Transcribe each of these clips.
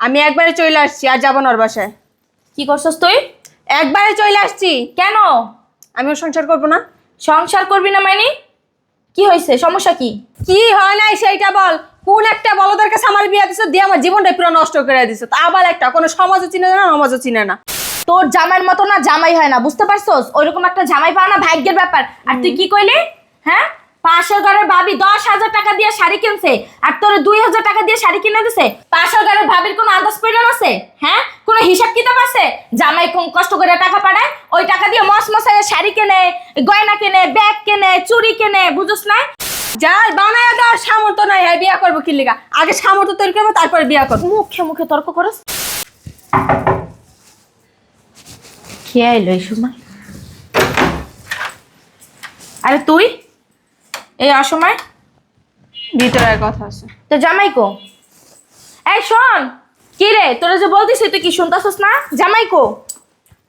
আমি একবারে চলে আসছি আর যাব না ওর বাসায়। কি করছস তুই? একবারে চলে আসছি। কেন? আমি ওর সংসার করব না। সংসার করবি না মানে কি হয়েছে? সমস্যা কি? কি হয় নাই সেইটা বল। কোন একটা বলদের কাছে আমার বিয়ে দিছো দিয়ে আমার জীবনটা পুরো নষ্ট করে দিছো। তা আবার একটা কোনো সমাজও চিনে না সমাজও চিনে না। তোর জামাইয়ের মতো না জামাই হয় না বুঝতে পারছস? ওইরকম একটা জামাই পাওয়া না ভাগ্যের ব্যাপার। আর তুই কি কইলি? হ্যাঁ? পাশের ঘরের ভাবি দশ হাজার টাকা দিয়ে শাড়ি কিনছে, আর তোর দুই হাজার টাকা দিয়ে শাড়ি কিনে দিছে। পাশের ঘরের ভাবির কোনো আন্দাজ পেলেন আছে হ্যাঁ? কোনো হিসাব কিতাব আছে? জামাই কোন কষ্ট করে টাকা পাঠায়, ওই টাকা দিয়ে মস মশাইয়ের শাড়ি কেনে, গয়না কেনে, ব্যাগ কেনে, চুড়ি কেনে বুঝছ না যাই, বানায় দেওয়ার সামর্থ্য নাই হ্যাঁ বিয়ে করব কি লিগা? আগে সামর্থ্য তৈরি করব, তারপরে বিয়ে করব। মুখে মুখে তর্ক করস। খেয়ে এলো এই সময়? আরে তুই? এই অসময় ভিতরের কথা আছে। তো জামাইকো এই শোন কি রে? তোরা যে বলতিস তুই কি শুনতাছস না? জামাইকো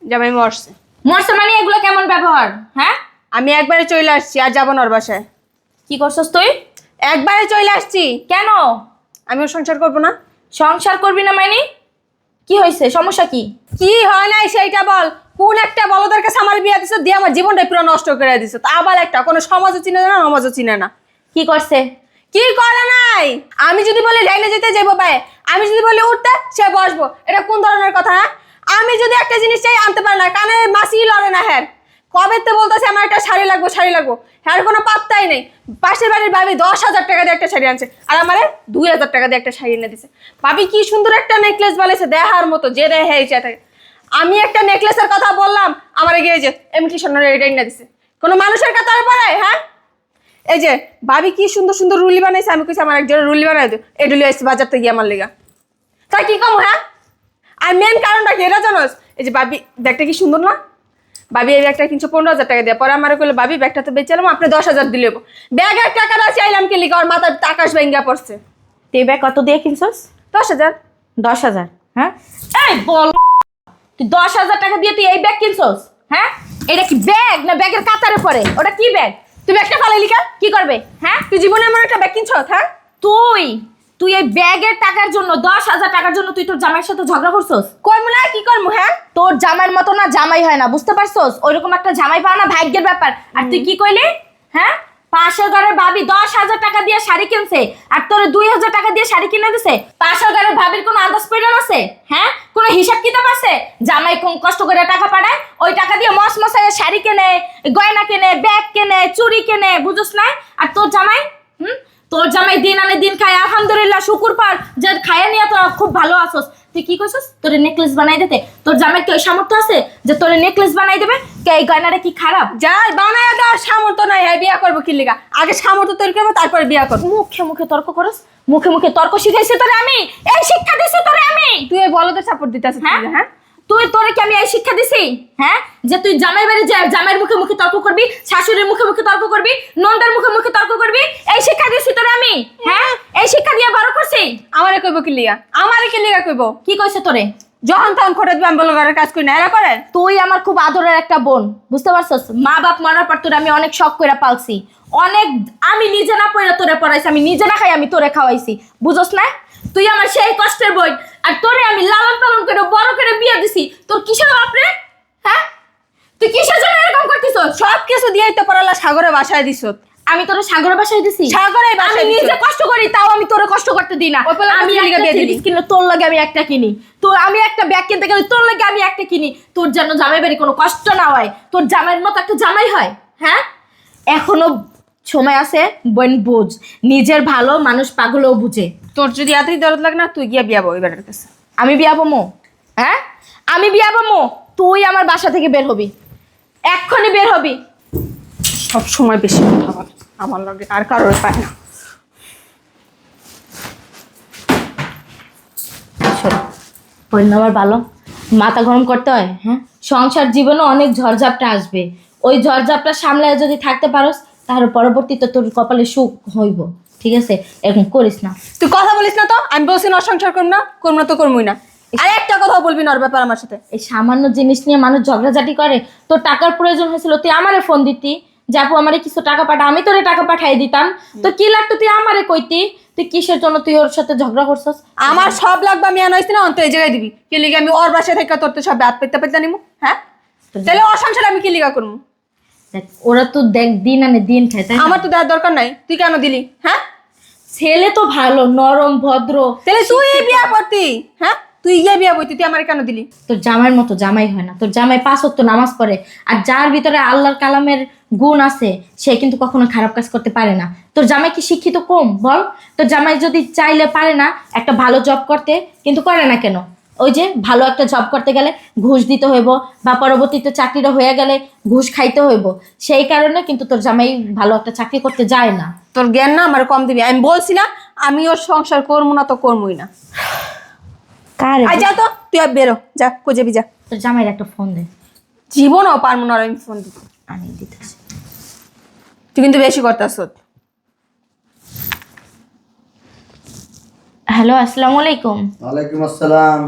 জামাই মরছে। মরছে মানে এগুলো কেমন ব্যবহার? হ্যাঁ? আমি একবারে চলে আসছি আর যাব না ওর বাসায়। কি করছস তুই? একবারে চলে আসছি। কেন? আমি ওর সংসার করব না। সংসার করবি না মানে? কি হয়েছে? সমস্যা কি? কি হয় নাই সেইটা বল। কোন একটা বলদের কাছে আমার বিয়ে দিছো দিয়ে আমার জীবনটা পুরো নষ্ট করে দিছো। তা আবার একটা কোনো সমাজও চিনে না সমাজও চিনে না। কি করছে? কি করে নাই? আমি যদি বলি লাইনে যেতে যাব ভাই আমি যদি বলি উঠতে সে বসবো। এটা কোন ধরনের কথা হ্যাঁ? আমি যদি একটা জিনিস চাই আনতে পারি না কানে মাসি লড়ে না হ্যাঁ? কবে তো বলতেছে আমার একটা শাড়ি লাগবো শাড়ি লাগবো। হ্যাঁ কোনো পাত্তাই নেই। পাশের বাড়ির ভাবি দশ হাজার টাকা দিয়ে একটা শাড়ি আনছে আর আমারে দুই হাজার টাকা দিয়ে একটা শাড়ি এনে দিছে। ভাবি কি সুন্দর একটা নেকলেস বানাইছে দেহার মতো যে দেহে থাকে। আমি একটা নেকলেসের কথা বললাম আমার গিয়ে যে এমটি সোনার এটা এনে দিছে। কোনো মানুষের কাতারে পড়ে হ্যাঁ? এই যে ভাবি কি সুন্দর সুন্দর রুলি বানাইছে আমি কইছি আমার একজন রুলি বানাই দিও। এই রুলি আসছে বাজার থেকে গিয়ে আমার লেগা। তাই কি কম হ্যাঁ? আর মেন কারণটা কি এটা জানোস? এই যে ভাবি ব্যাগটা কি সুন্দর না? ভাবি এই ব্যাগটা কিনছো পনেরো হাজার টাকা দিয়ে। পরে আমার কইলো ভাবি ব্যাগটা তো বেচালাম আপনি দশ হাজার দিলে ব্যাগের টাকাটা চাইলাম কি লিখা ওর মাথার আকাশ ভেঙ্গা পড়ছে। তুই ব্যাগ কত দিয়ে কিনছস? দশ হাজার। দশ হাজার হ্যাঁ? এই বল তুই দশ হাজার টাকা দিয়ে তুই এই ব্যাগ কিনছস হ্যাঁ? এটা কি ব্যাগ না ব্যাগের কাতারে পড়ে? ওটা কি ব্যাগ তুই ব্যাগটা ফালাই লিখা কি করবে হ্যাঁ? তুই জীবনে এমন একটা ব্যাগ কিনছ হ্যাঁ? তুই তুই এই ব্যাগের টাকার জন্য দশ হাজার টাকার জন্য তুই তোর জামাইয়ের সাথে ঝগড়া করছস? করব না কি করব হ্যাঁ? তোর জামাইয়ের মতো না জামাই হয় না বুঝতে পারছস? ওইরকম একটা জামাই পাওয়া না ভাগ্যের ব্যাপার। আর তুই কি কইলি হ্যাঁ? পাশের ঘরের ভাবি দশ হাজার টাকা দিয়ে শাড়ি কিনছে আর তোর দুই হাজার টাকা দিয়ে শাড়ি কিনে দিছে পাশের ঘরের ভাবির কোনো আন্দাজ পেলেন আছে হ্যাঁ? কোনো হিসাব কিতাব আছে? জামাই কষ্ট করে টাকা পাঠায়, ওই টাকা দিয়ে মস মশাইয়ের শাড়ি কেনে, গয়না কেনে, ব্যাগ কেনে, চুড়ি কেনে বুঝছ না? আর তোর জামাই? হুম? তোর জামাই দিন আনে দিন খায়, আলহামদুলিল্লাহ, শুকুর পার যে খাইয়া নিয়ে তোরা খুব ভালো আছস। তুই কি কইছস? তোর নেকলেস বানাই দিতে। তোর জামাই কি ওই সামর্থ্য আছে যে তোর নেকলেস বানাই দেবে? কে এই গয়নাটা কি খারাপ? যাই বানায় দেওয়ার সামর্থ্য নাই হ্যাঁ বিয়ে করব কি লিগা? আগে সামর্থ্য তৈরি করব তারপরে বিয়ে করব। মুখে মুখে তর্ক করস। মুখে মুখে তর্ক শিখাইছি তোরে আমি? এই শিক্ষা দিছি তোরে আমি? তুই এই বলদের সাপোর্ট দিতে হ্যাঁ? হ্যাঁ? তুই তোরে কি আমি এই শিক্ষা দিছি? হ্যাঁ? যে তুই জামাই বাড়ি যা জামাইয়ের মুখে মুখে তর্ক করবি শাশুড়ির মুখে মুখে তর্ক করবি নন্দের মুখে মুখে তর্ক করবি এই শিক্ষা দিছি তোরে আমি? হ্যাঁ? এই শিক্ষা দিয়ে বড় করছি? আমারে কইব কি লিগা? আমারে কি লিগা কইব? কি কইছে তোরে? যখন তখন খোটা দিবে আমি বলো ঘরের কাজ করি না, এরা করে? তুই আমার খুব আদরের একটা বোন, বুঝতে পারছস? মা বাপ মরার পর তোর আমি অনেক শখ করে পালছি। অনেক, আমি নিজে না পড়ে তোরে পড়াইছি, আমি নিজে না খাই, আমি তোরে খাওয়াইছি। বুঝছ না? তুই আমার সেই কষ্টের বই আর তোরে আমি লালন পালন করে, বড় করে বিয়ে দিছি। তোর কিসের বাপরে হ্যাঁ? তুই কিসের জন্য এরকম করতিছস? সব কিছু দিয়েই তো পড়ালা সাগরে বাসায় দিছ আমি তোরে সাগরের বাসায় দিছি। সাগরে বাসায় আমি। নিজে কষ্ট করি তাও আমি তোরে কষ্ট করতে দিই না। আমি একটা জিনিস কিনলে তোর লাগে আমি একটা কিনি। তোর আমি একটা ব্যাগ কিনতে গেলে তোর লাগে আমি একটা কিনি। তোর যেন জামাই বাড়ি কোনো কষ্ট না হয় তোর জামাইয়ের মতো একটা জামাই হয় হ্যাঁ? এখনও সময় আছে বোন বুঝ। নিজের ভালো মানুষ পাগলও বুঝে। তোর যদি এতই দরদ লাগে না তুই গিয়া বিয়া বই বেটার কাছে। আমি বিয়া পামো হ্যাঁ? আমি বিয়া পামো তুই আমার বাসা থেকে বের হবি। এক্ষুনি বের হবি। সব সময় বেশি কথা বলে। আমার লগে আর কারোর পায় না। শোন বোন ভালো মাথা গরম করতে হয় হ্যাঁ? সংসার জীবনে অনেক ঝড়ঝাপটা আসবে। ওই ঝড়ঝাপটা সামলায় যদি থাকতে পারোস তাহলে পরবর্তীতে তোর কপালে সুখ হইব ঠিক আছে? এরকম করিস না। তুই কথা বলিস না তো? আমি বলছি না সংসার করব না করব না তো করবই না। আর একটা কথা বলবি না ওর ব্যাপার আমার সাথে। এই সামান্য জিনিস নিয়ে মানুষ ঝগড়াঝাটি করে তোর টাকার প্রয়োজন হয়েছিল তুই আমারে ফোন দিতি। যাব আমারে কিছু টাকা পাঠা আমি তোরে টাকা পাঠাই দিতাম। তো কি লাগতো তুই আমারে কইতি? তুই কিসের জন্য তুই ওর সাথে ঝগড়া করছস? আমার সব লাগবে আমি আনাইছি না অন্ত এই জায়গায় দিবি। কি লিগে আমি ওর বাসায় থেকে তোর তো সব হাত পেতে পেতে নিমু হ্যাঁ? তাহলে ওর সংসার আমি কি লিগা করব দেখ, ওরা তো দেখ দিন আনে দিন খায় তাই আমার তো দেওয়ার দরকার নাই তুই কেন দিলি হ্যাঁ? ছেলে তো ভালো নরম ভদ্র। তাহলে তুই বিয়া করতি হ্যাঁ? তুই গিয়ে বিয়া বইতি তুই আমার কেন দিলি? তোর জামাইয়ের মতো জামাই হয় না। তোর জামাই পাঁচ ওয়াক্ত নামাজ পড়ে। আর যার ভিতরে আল্লাহর কালামের গুণ আছে সে কিন্তু কখনো খারাপ কাজ করতে পারে না। তোর জামাই কি শিক্ষিত কম? বল। তোর জামাই যদি চাইলে পারে না একটা ভালো জব করতে কিন্তু করে না কেন? ওই যে ভালো একটা জব করতে গেলে ঘুষ দিতে হইব বা পরবর্তীতে চাকরিটা হয়ে গেলে ঘুষ খাইতে হইব। সেই কারণে কিন্তু তোর জামাই ভালো একটা চাকরি করতে যায় না। তোর জ্ঞান না আমার কম দিবি। আমি বলছি না আমি ওর সংসার করব না তো করবোই না। কারে আই যা তো তুই আর বেরো যা খুঁজেবি যা। তোর জামাইয়ের একটা ফোন দে। জীবনও পারব না আর আমি ফোন দিতে। আমি দিতেছি। তুই কিন্তু বেশি করতেছ হ্যালো আসসালামু আলাইকুম। ওয়ালাইকুম আসসালাম।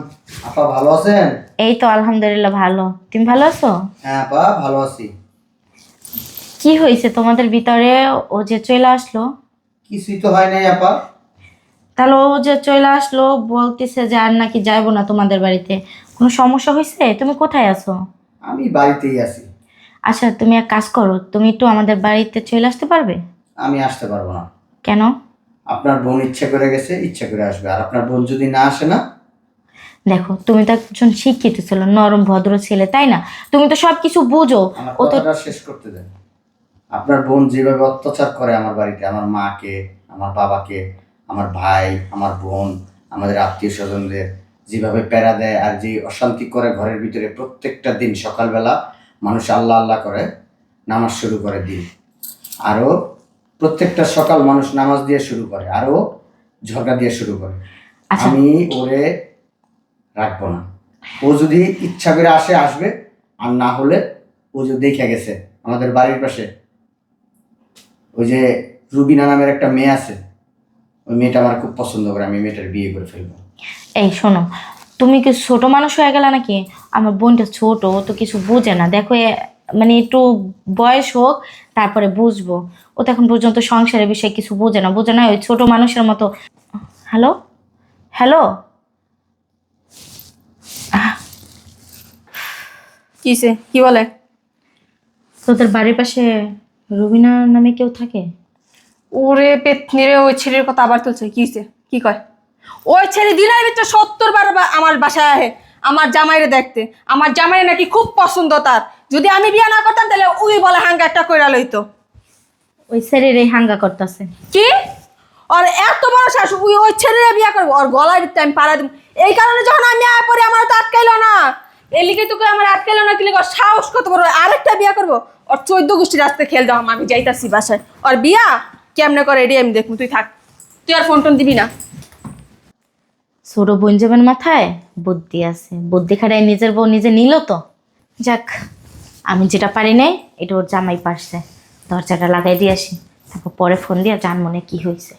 আপা ভালো আছেন? এই তো আলহামদুলিল্লাহ ভালো। তুমি ভালো আছো? হ্যাঁ আপা ভালো আছি। কি হয়েছে তোমাদের ভিতরে? ও যে চলে আসলো। কিছুই তো হয় নাই আপা। তাহলে ও যে চলে আসলো বলতেছে যে আর নাকি যাইবো না তোমাদের বাড়িতে। কোনো সমস্যা হয়েছে? তুমি কোথায় আছো? আমি বাড়িতেই আছি। আচ্ছা তুমি এক কাজ করো তুমি একটু আমাদের বাড়িতে চলে আসতে পারবে? আমি আসতে পারব না। কেন? আপনার বোন ইচ্ছা করে গেছে ইচ্ছা করে আসবে। আর আপনার বোন যদি না আসে না? দেখো তুমি তো একজন শিক্ষিত ছিল নরম ভদ্র ছেলে তাই না? তুমি তো সব কিছু বুঝো ও তো শেষ করতে দেন। আপনার বোন যেভাবে অত্যাচার করে আমার বাড়িতে আমার মাকে আমার বাবাকে আমার ভাই আমার বোন আমাদের আত্মীয় স্বজনদের যেভাবে প্যারা দেয় আর যে অশান্তি করে ঘরের ভিতরে প্রত্যেকটা দিন সকালবেলা মানুষ আল্লাহ আল্লাহ করে নামাজ শুরু করে দিন। আরও প্রত্যেকটা সকাল মানুষ নামাজ দিয়ে শুরু করে আরও ঝগড়া দিয়ে শুরু করে। আচ্ছা। আমি ওরে রাখব না। ও যদি ইচ্ছা করে আসে আসবে আর না হলে ও যে দেখে গেছে আমাদের বাড়ির পাশে ওই যে রুবিনা নামের একটা মেয়ে আছে ওই মেয়েটা আমার খুব পছন্দ করে আমি মেয়েটার বিয়ে করে ফেলব। এই শোনো তুমি কি ছোট মানুষ হয়ে গেলে নাকি? আমার বোনটা ছোট ও তো কিছু বুঝে না। দেখো মানে একটু বয়স হোক তারপরে বুঝব। ও তো এখন পর্যন্ত সংসারের বিষয়ে কিছু বোঝে না। বোঝে না ওই ছোট মানুষের মতো। হ্যালো? হ্যালো? কিসে কি বলে? তোদের বাড়ির পাশে রুবিনা নামে কেউ থাকে? ওরে পেতনিরে ওই ছেলের কথা আবার তুলছে। কিসে কি কয়? ওই ছেলে দিনের ভিতরে সত্তর বার আমার বাসায় আহে আমার জামাইরে দেখতে। আমার জামাইরে নাকি খুব পছন্দ তার। যদি আমি বিয়ে না করতাম তাহলে ওই বলে হাঙ্গা একটা কইরা লইতো। ওই স্যারের এই হাঙ্গা করতেছে। কি? আর এত বড় শ্বাস ওই ওই ছেলে বিয়ে করব। ওর গলায় দিতে আমি পাড়া দিব। এই কারণে যখন আমি আয় পরে আমার তো আটকাইলো না। এই লিগে তোকে আমার আটকাইলো না কি ওর সাহস কত বড়। আরেকটা বিয়ে করব। ওর চোদ্দ গোষ্ঠী রাস্তায় খেল দাও আমি যাইতাছি বাসায়। ওর বিয়া? কেমনে করে এটি আমি দেখব, তুই থাক। তুই আর ফোন টোন দিবি না। ছোট বোন যাবেন মাথায়, বুদ্ধি আছে। বুদ্ধি খাটায় নিজের বউ নিজে নিল তো। যাক, আমি যেটা পারি নাই, এটা ওর জামাই পারছে। দরজাটা লাগাই দিয়ে আসি। তারপর পরে ফোন দিয়ে জান মনে কি হয়েছে।